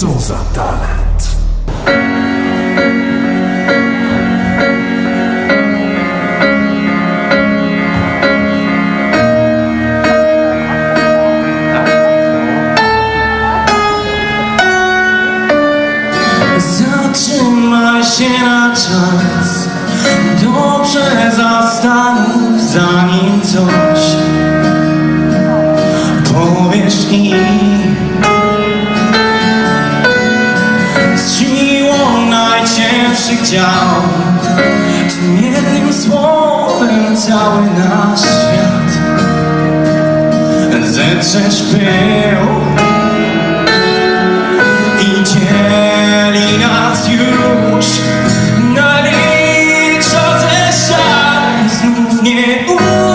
Co za talent. Zatrzymaj się na czas Dobrze zastanów zanim coś najcięższych dział. Tym jednym słowem cały nasz świat Zetrzesz pył i dzieli nas już naliczone szary znów nie ufasz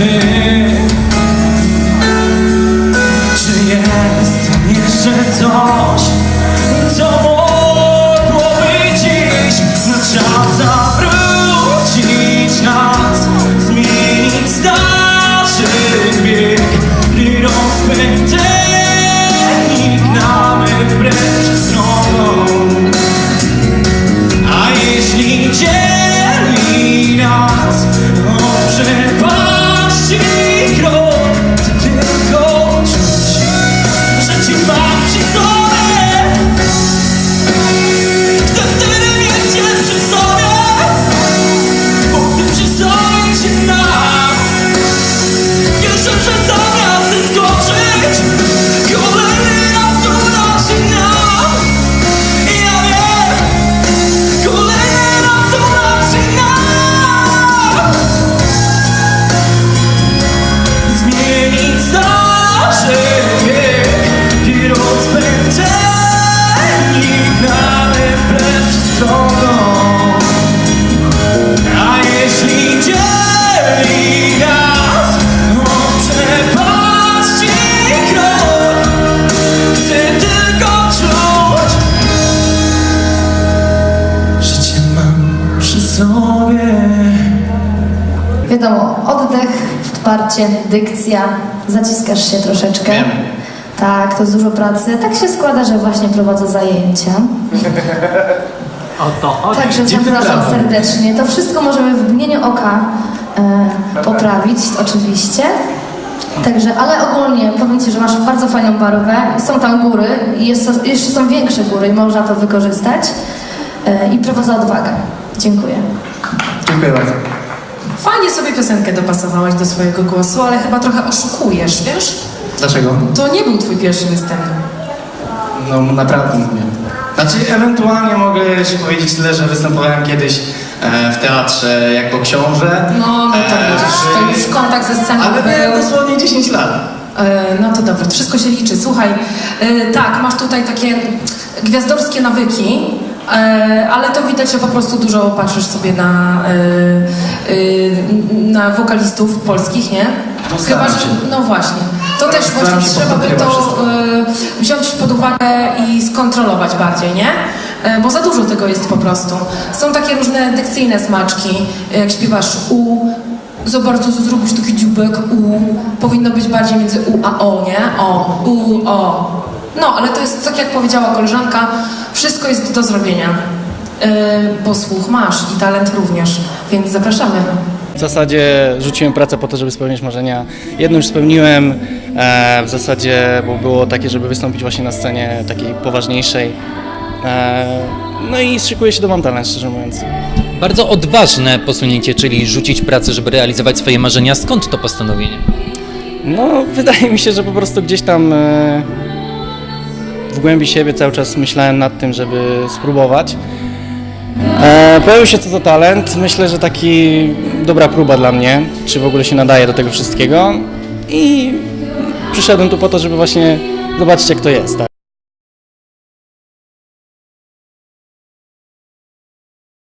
I Wiadomo, oddech, odparcie, dykcja, zaciskasz się troszeczkę. Wiem. Tak, to jest dużo pracy. Tak się składa, że właśnie prowadzę zajęcia. O to chodzi. Także zapraszam serdecznie. To wszystko możemy w mgnieniu oka e, poprawić, oczywiście. Także, ale ogólnie powiem Ci, że masz bardzo fajną barwę. Są tam góry i jest, jeszcze są większe góry i można to wykorzystać. E, I prawo za odwagę. Dziękuję. Dziękuję bardzo Fajnie sobie piosenkę dopasowałaś do swojego głosu, ale chyba trochę oszukujesz, wiesz? Dlaczego? To nie był twój pierwszy występ. No naprawdę mówię. Znaczy ewentualnie mogę się powiedzieć tyle, że występowałem kiedyś e, w teatrze jako książę. No, no to E, już, to już kontakt ze sceną Ale był. dosłownie 10 lat. E, No to dobrze, wszystko się liczy. Słuchaj, e, tak, masz tutaj takie gwiazdorskie nawyki, ale to widać, że po prostu dużo patrzysz sobie na, e, e, na wokalistów polskich, nie? No, Chyba, że, no właśnie. To też właśnie trzeba by to e, wziąć pod uwagę i skontrolować bardziej, nie? E, Bo za dużo tego jest po prostu. Są takie różne dykcyjne smaczki, jak śpiewasz u, za bardzo zrobisz taki dziubek u, powinno być bardziej między u a o, nie? O, u, o. No, ale to jest tak jak powiedziała koleżanka, wszystko jest do zrobienia. Yy, bo słuch masz i talent również, więc zapraszamy. W zasadzie rzuciłem pracę po to, żeby spełnić marzenia. Jedno już spełniłem, E, w zasadzie bo było takie, żeby wystąpić właśnie na scenie takiej poważniejszej. E, no i szykuję się do Mam Talent, szczerze mówiąc. Bardzo odważne posunięcie, czyli rzucić pracę, żeby realizować swoje marzenia. Skąd to postanowienie? No, wydaje mi się, że po prostu gdzieś tam e, w głębi siebie cały czas myślałem nad tym, żeby spróbować. E, pojawił się co to talent. Myślę, że taki dobra próba dla mnie, czy w ogóle się nadaje do tego wszystkiego. I przyszedłem tu po to, żeby właśnie zobaczyć, jak to jest, tak?